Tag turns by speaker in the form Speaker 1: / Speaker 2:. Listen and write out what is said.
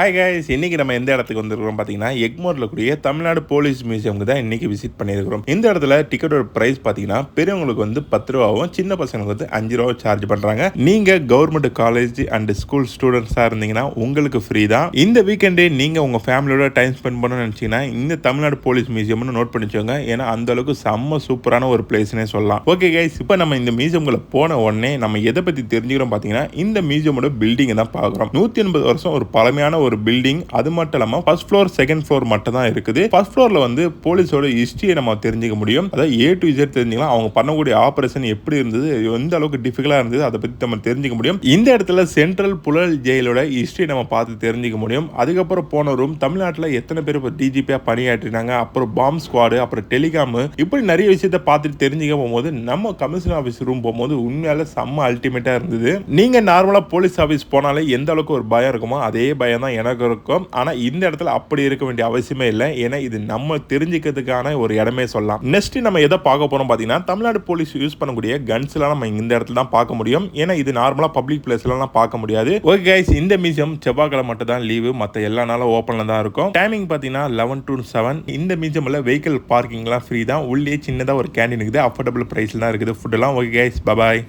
Speaker 1: Hi guys இன்னைக்கு நம்ம எந்த இடத்துக்கு வந்திருக்கிறோம் பார்த்தீங்கன்னா எக்மோரில் கூடிய தமிழ்நாடு போலீஸ் மியூசியம்க்கு தான் இன்றைக்கி விசிட் பண்ணியிருக்கிறோம். இந்த இடத்துல டிக்கெட்டோட ப்ரைஸ் பார்த்தீங்கன்னா பெரியவங்களுக்கு வந்து பத்து ரூபாவும் சின்ன பசங்களுக்கு வந்து அஞ்சு ரூபா சார்ஜ் பண்ணுறாங்க நீங்கள் கவர்மெண்ட் காலேஜ் அண்ட் ஸ்கூல் ஸ்டூடெண்ட்ஸாக இருந்தீங்கன்னா உங்களுக்கு ஃப்ரீ தான். இந்த வீக்கெண்டே நீங்கள் உங்கள் ஃபேமிலியோட டைம் ஸ்பெண்ட் பண்ணணும்னு நினச்சிங்கன்னா இந்த தமிழ்நாடு போலீஸ் மியூசியம்னு நோட் பண்ணிச்சோங்க ஏன்னா அந்த அளவுக்கு செம்ம சூப்பரான ஒரு பிளேஸ்னே சொல்லலாம். ஓகே கைஸ் இப்போ நம்ம இந்த மியூசியம்களை போன உடனே நம்ம எதை பற்றி தெரிஞ்சுக்கிறோம் பார்த்தீங்கன்னா இந்த மியூசியமோட பில்டிங்கை தான் பார்க்குறோம் நூற்றி எண்பது வருஷம் ஒரு பழமையான ஒரு பில்டிங் அது மட்டும் இல்லாமல் ஃபர்ஸ்ட் ஃப்ளோர் செகண்ட் ஃப்ளோர் மட்டும் தான் இருக்குது. ஃபர்ஸ்ட் ஃப்ளோரில் வந்து போலீஸோட ஹிஸ்ட்ரியை நம்ம தெரிஞ்சுக்க முடியும். அதாவது ஏ டு இசட் தெரிஞ்சுக்கலாம். அவங்க பண்ணக்கூடிய ஆபரேஷன் எப்படி இருந்தது எந்த அளவுக்கு டிஃபிகலாக இருந்தது அதை பற்றி நம்ம தெரிஞ்சுக்க முடியும். இந்த இடத்துல சென்ட்ரல் புழல் ஜெயிலோட ஹிஸ்ட்ரி நம்ம பார்த்து தெரிஞ்சுக்க முடியும். அதுக்கப்புறம் போன ரூம் தமிழ்நாட்டில் எத்தனை பேர் இப்போ டிஜிபியாக பணியாற்றினாங்க அப்புறம் பாம் ஸ்குவாடு அப்புறம் டெலிகாம் இப்படி நிறைய விஷயத்த பார்த்துட்டு தெரிஞ்சுக்க போகும்போது நம்ம கமிஷனர் ஆஃபீஸ் ரூம் போகும்போது உண்மையால செம்ம அல்டிமேட்டாக இருந்தது. நீங்கள் நார்மலாக போலீஸ் ஆஃபீஸ் போனாலே எந்த அளவுக்கு ஒரு பயம் இருக்குமோ அதே பயம் தான் எனக்கு இருக்கும். ஆனால் இந்த இடத்துல அப்படி இருக்க வேண்டிய அவசியமே இல்லை. ஏன்னா இது நம்ம தெரிஞ்சுக்கிறதுக்கான ஒரு இடமே சொல்லலாம். நெக்ஸ்ட் நம்ம எதை பார்க்க போகிறோம் பார்த்தீங்கன்னா தமிழ்நாடு போலீஸ் யூஸ் பண்ணக்கூடிய கன்ஸ்லாம் நம்ம இந்த இடத்துல தான் பார்க்க முடியும். ஏன்னா இது நார்மலாக பப்ளிக் பிளேஸ்லாம் பார்க்க முடியாது. ஓகே கைஸ் இந்த மியூசியம் செவ்வாய்க்கிழமை மட்டும் தான் லீவு மற்ற எல்லா நாளும் ஓப்பனில் தான் இருக்கும். டைமிங் பார்த்தீங்கன்னா லெவன் டு செவன் இந்த மியூசியமில் வெஹிக்கிள் பார்க்கிங்லாம் ஃப்ரீ தான். உள்ளே சின்னதாக ஒரு கேண்டீன் இருக்குது. அஃபோர்டபுள் ப்ரைஸில் தான் இருக்குது. ஃபுட்டெல்லாம் ஓகே கைஸ் பபாய்